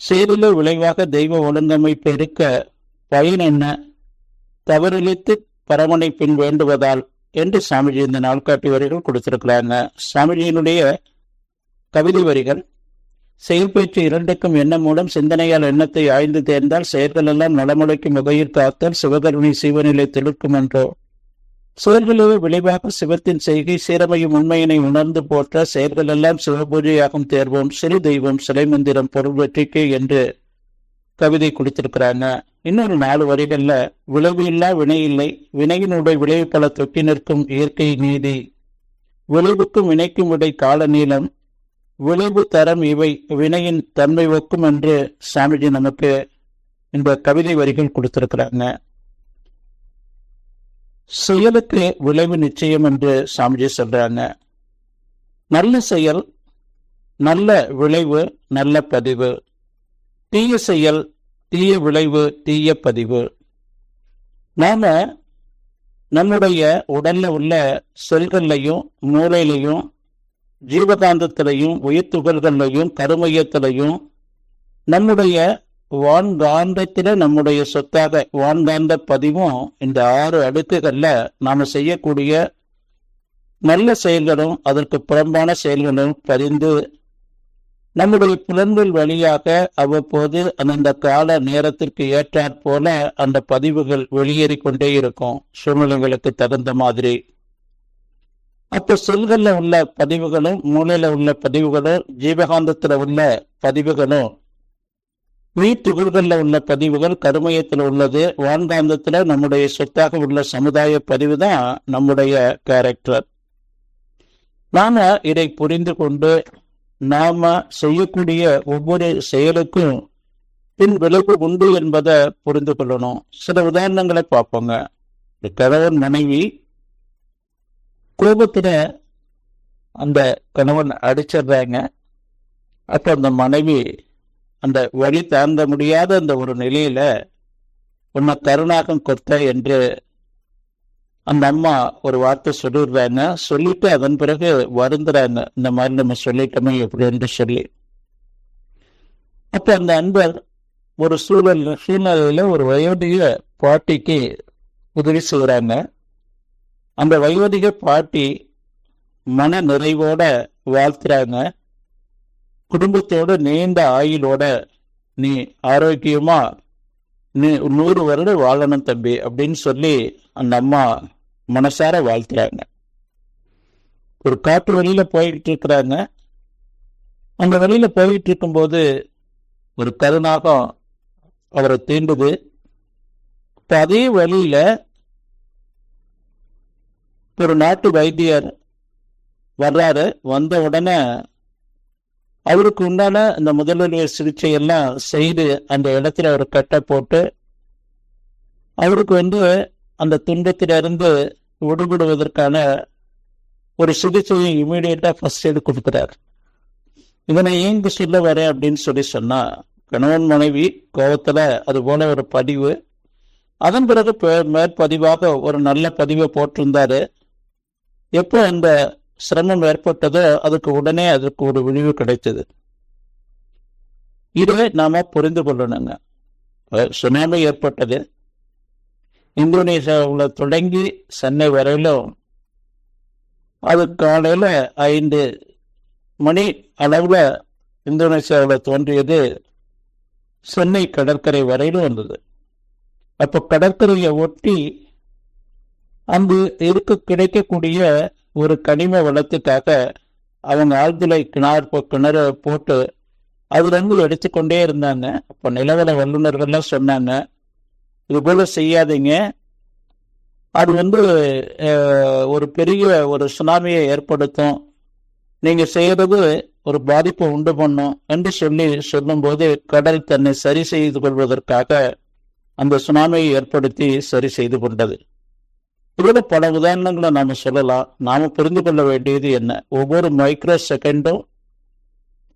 செயலிலோ விளைவாக தெய்வ ஒழுங்கமைப்பு இருக்க பயன் என்ன? தவறிழித்து பரமனை பின் வேண்டுவதால் என்று சாமிஜி இந்த நாள்காட்டி வரிகள் கொடுத்திருக்கிறாங்க. சாமிஜியினுடைய கவிதை வரிகள் செயல்பேச்சு இரண்டுக்கும் எண்ணம் மூலம் சிந்தனையால் எண்ணத்தை ஆய்ந்து தேர்ந்தால் செயல்களெல்லாம் நலமுடைக்கும் வகையில் காத்தல் சிவகருணை சிவநிலை திருக்கும் என்றோ செயல்களோடு விளைவாக சிவத்தின் செய்கை சீரமையும் உண்மையினை உணர்ந்து போற்ற செயல்களெல்லாம் சிவபூஜையாகும் தேர்வோம் சிறு தெய்வம் சிலை மந்திரம் பொருள் வெற்றிக்கு என்று கவிதை கொடுத்திருக்கிறாங்க. இன்னொரு நாலு வரிகள்ல விளைவு இல்லா வினை இல்லை வினையினுடைய விளைவு பல தொட்டி நிற்கும் இயற்கை நீதி. விளைவுக்கும் வினைக்கும் விடை கால நீளம். விளைவு தரம் இவை வினையின் தன்மை ஒக்கும் என்று சாமிஜி நமக்கு இந்த கவிதை வரிகள் கொடுத்திருக்கிறாங்க. செயலுக்கு விளைவு நிச்சயம் என்று சாமிஜி சொல்றாங்க. நல்ல செயல் நல்ல விளைவு நல்ல பதிவு. தீய செயல் தீய விளைவு தீய பதிவு. நாம நம்முடைய உடல்ல உள்ள செல்கள்லையும் மூளையிலையும் ஜீவகாந்தத்திலையும் உயிர் துகள்கள்லையும் கருமையத்திலையும் நம்முடைய வான்காந்தத்தில நம்முடைய சொத்தாக வான்காந்த பதிவும் இந்த ஆறு அடுக்குகள்ல நாம செய்யக்கூடிய நல்ல செயல்களும் அதற்கு புறம்பான செயல்களும் பதிந்து நம்முடைய புலன்கள் வழியாக அவ்வப்போது அந்தந்த கால நேரத்திற்கு ஏற்றாற் போல அந்த பதிவுகள் வெளியேறி கொண்டே இருக்கும். சூழ்நிலைகளுக்கு தகுந்த மாதிரி. அப்ப செல்கள்ல உள்ள பதிவுகளும் மூளையில உள்ள பதிவுகளும் ஜீவகாந்தத்தில் உள்ள பதிவுகளும் வீட்டுகளில் உள்ள பதிவுகள் கருமையத்தில் உள்ளது. வான்காந்தத்துல நம்முடைய சொத்தாக உள்ள சமுதாய பதிவு தான் நம்முடைய கேரக்டர் நாம இதை புரிந்து கொண்டு நாம செய்யக்கூடிய ஒவ்வொரு செயலுக்கும் பின் விளைவு உண்டு என்பதை புரிந்து கொள்ளணும். சில உதாரணங்களை பார்ப்போங்க. இந்த கணவன் மனைவி கோபத்துல அந்த கணவன் அடிச்சிடுறாங்க. அப்ப அந்த மனைவி அந்த வழி தாண்ட முடியாத அந்த ஒரு நிலையில உன்னை கருணாகம் கொத்த என்று அந்த அம்மா ஒரு வார்த்தை சொல்லிடுறாங்க. சொல்லிட்டு அதன் பிறகு வருந்துறாங்க. இந்த மாதிரி நம்ம சொல்லிட்டோமே எப்படி என்று சொல்லி. அப்ப அந்த அன்பர் ஒரு சூழல் சூழ்நிலையில ஒரு வயோதிக பாட்டிக்கு உதவி செய்கிறாங்க அந்த வயோதிக பாட்டி மன நிறைவோட வாழ்த்துறாங்க. குடும்பத்தோட நீண்ட ஆயுளோட நீ ஆரோக்கியமா நீ நூறு வருடம் வாழணும் தம்பி அப்படின்னு சொல்லி அந்த அம்மா மனசார வாழ்த்துறாங்க. ஒரு காட்டு வழியில போயிட்டு இருக்கிறாங்க. அந்த வழியில போயிட்டு இருக்கும்போது ஒரு கருநாகம் அவரை தீண்டுது. இப்போ அதே வழியில ஒரு நாட்டு வைத்தியர் வர்றாரு. வந்த உடனே அவருக்கு உண்டான அந்த முதலுதவி சிகிச்சை எல்லாம் செய்து அந்த இடத்துல அவர் கட்டை போட்டு அவருக்கு வந்து அந்த துன்பத்திலிருந்து விடுபடுவதற்கான ஒரு சிகிச்சையை இமீடியட்டா ஃபர்ஸ்ட் எய்டு கொடுக்குறாரு. இதனை ஏங்கு சொல்ல வரேன் அப்படின்னு சொல்லி சொன்னா கணவன் மனைவி கோபத்துல அது போல ஒரு பதிவு. அதன் பிறகு மேற்பதிவாக ஒரு நல்ல பதிவை போட்டிருந்தாரு. எப்போ அந்த சிரமம் ஏற்பட்டதோ அதுக்கு உடனே அதுக்கு ஒரு விழிவு கிடைத்தது. இதுவே நாம புரிந்து கொள்ளணுங்க. சுனாமி ஏற்பட்டது. இந்தோனேஷியாவில் தொடங்கி சென்னை வரையிலும் அது காலையில் ஐந்து மணி அளவுல இந்தோனேஷியாவில் தோன்றியது. சென்னை கடற்கரை வரையிலும் வந்தது அப்போ கடற்கரையை ஒட்டி அங்கு இருக்க கிடைக்கக்கூடிய ஒரு கனிம வளத்துக்காக அவங்க ஆழ்துளை கிணறு போ- கிணறு போட்டு அதுலேருந்து எடுத்துக்கொண்டே இருந்தாங்க. அப்போ நிலவர வல்லுநர்கள்லாம் சொன்னாங்க இது போல செய்யாதீங்க. அது வந்து ஒரு பெரிய ஒரு சுனாமியை ஏற்படுத்தும். நீங்கள் செய்யறது ஒரு பாதிப்பை உண்டு பண்ணும் என்று சொல்லி சொல்லும்போது கடல் தன்னை சரி செய்து கொள்வதற்காக அந்த சுனாமியை ஏற்படுத்தி சரி செய்து கொண்டது. இவ்வளவு பல உதாரணங்களை நாம சொல்லலாம். நாம புரிந்து கொள்ள வேண்டியது என்ன? ஒவ்வொரு மைக்ரோ செகண்டும்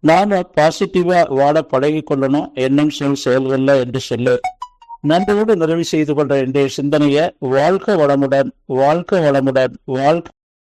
நாம பாசிட்டிவா வாழ பழகி கொள்ளணும். என்னும் சொல் செயல்கள் என்று சொல்லு. நன்றியோடு நிறைவு செய்து கொண்ட இன்றைய சிந்தனையை வாழ்க்கை வளமுடன் வாழ்க்கை வளமுடன் வாழ்க்கை